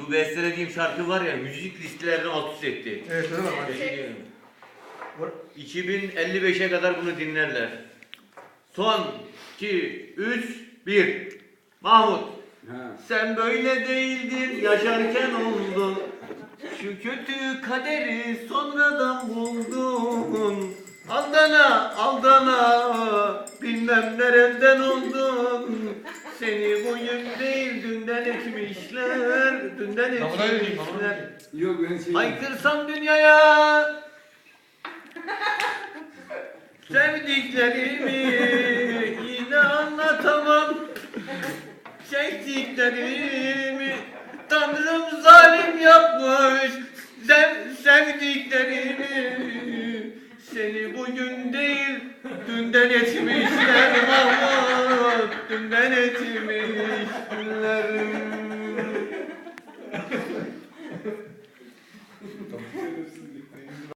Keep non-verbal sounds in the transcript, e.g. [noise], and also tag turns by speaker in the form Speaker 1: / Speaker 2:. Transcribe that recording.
Speaker 1: Bu bestelediğim şarkı var ya müzik listelerine alt üst etti.
Speaker 2: Evet öyle.
Speaker 1: Teşekkür ederim. 2055'e kadar bunu dinlerler. Son 2 3 1 Mahmut
Speaker 3: Ha.
Speaker 1: sen böyle değildin yaşarken oldun Şu kötü kaderi sonradan buldun Aldana aldana bilmem nereden oldun Seni bugün değil dünden etmişler Dünden etmişler
Speaker 3: Yok ben şey...
Speaker 1: Haykırsam dünyaya. [laughs] Sevdiklerimi yine anlatamam. Çektiklerimi Tanrım zalim yapmış. Sev, Sevdiklerimi Seni bugün değil Dünden etmişler. Mahmut Dünden etmişler Então, [laughs]